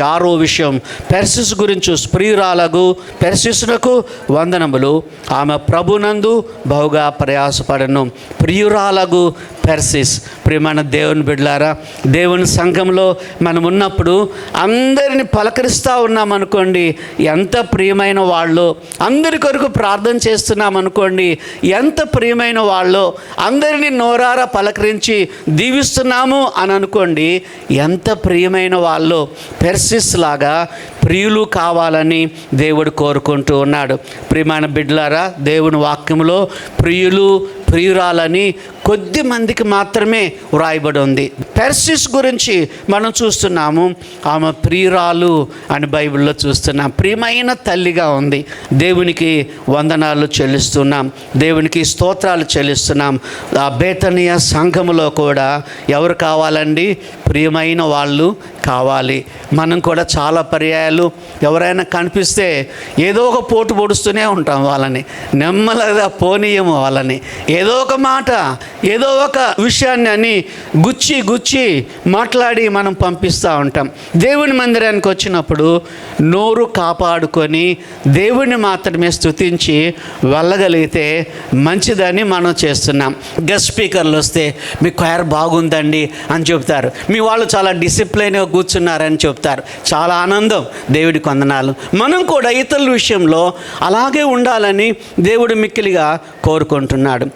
ఆరో విషయం. పెర్సిస్ గురించి ప్రియురాలకు పెర్సిస్నకు వందనములు. ఆమె ప్రభునందు బహుగా ప్రయాసపడను. ప్రియురాలకు పెర్సిస్. ప్రియమైన దేవుని బిడ్లారా దేవుని సంఘంలో మనం ఉన్నప్పుడు అందరిని పలకరిస్తూ ఉన్నాం అనుకోండి ఎంత ప్రియమైన వాళ్ళు. అందరి కొరకు ప్రార్థన చేస్తున్నామనుకోండి ఎంత ప్రియమైన వాళ్ళు. అందరినీ నోరారా పలకరించి దీవిస్తున్నాము అని అనుకోండి ఎంత ప్రియమైన వాళ్ళు. పెర్సిస్ లాగా ప్రియులు కావాలని దేవుడు కోరుకుంటూ ఉన్నాడు. ప్రియమైన బిడ్లారా దేవుని వాక్యంలో ప్రియులు ప్రియురాలని కొద్ది మందికి మాత్రమే వ్రాయబడి ఉంది పెర్సిస్ గురించి మనం చూస్తున్నాము. ఆమె ప్రియురాలు అని బైబిల్లో చూస్తున్నాం. ప్రియమైన తల్లిగా ఉంది. దేవునికి వందనాలు చెల్లిస్తున్నాం. దేవునికి స్తోత్రాలు చెల్లిస్తున్నాం. ఆ బేతనీయ సంఘములో కూడా ఎవరు కావాలండి? ప్రియమైన వాళ్ళు కావాలి. మనం కూడా చాలా పర్యాయాలు ఎవరైనా కనిపిస్తే ఏదో ఒక పోటు పొడుస్తూనే ఉంటాం వాళ్ళని. నెమ్మదిగా పోనీయము వాళ్ళని. ఏదో ఒక మాట ఏదో ఒక విషయాన్ని అని గుచ్చి గుచ్చి మాట్లాడి మనం పంపిస్తూ ఉంటాం. దేవుని మందిరానికి వచ్చినప్పుడు నోరు కాపాడుకొని దేవుని మాత్రమే స్తుతించి వెళ్ళగలిగితే మంచిదని మనం చేస్తున్నాం. గెస్ట్ స్పీకర్లు వస్తే మీ క్వైర్ బాగుందండి అని చెప్తారు మీ వాళ్ళు చాలా డిసిప్లైన్గా కూర్చున్నారని చెప్తారు చాలా ఆనందం దేవుడి కొందనాలు మనం కూడా ఇతరుల విషయంలో అలాగే ఉండాలని దేవుడు మిక్కిలిగా కోరుకుంటున్నాడు.